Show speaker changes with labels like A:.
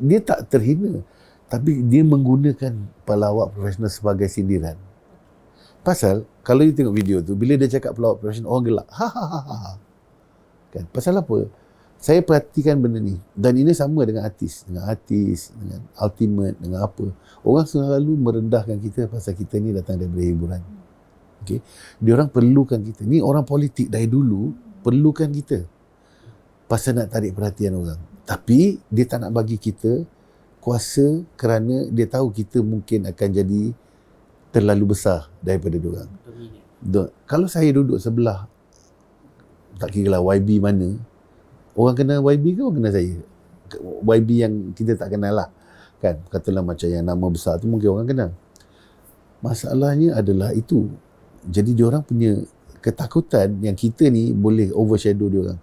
A: dia tak terhina. Tapi dia menggunakan pelawak profesional sebagai sindiran. Pasal kalau you tengok video tu bila dia cakap pelawak profesional orang gelak. Ha ha ha ha kan? Pasal apa? Saya perhatikan benda ni. Dan ini sama dengan artis. Dengan artis dengan ultimate dengan apa. Orang selalu merendahkan kita pasal kita ni datang daripada hiburan. Okey? Dia orang perlukan kita. Ni orang politik dari dulu perlukan kita. Pasal nak tarik perhatian orang tapi dia tak nak bagi kita kuasa kerana dia tahu kita mungkin akan jadi terlalu besar daripada dia orang. Kalau saya duduk sebelah tak kira lah YB mana orang kena YB ke orang kena saya? YB yang kita tak kenal lah kan? Katalah macam yang nama besar tu mungkin orang kenal. Masalahnya adalah itu. Jadi dia orang punya ketakutan yang kita ni boleh overshadow dia orang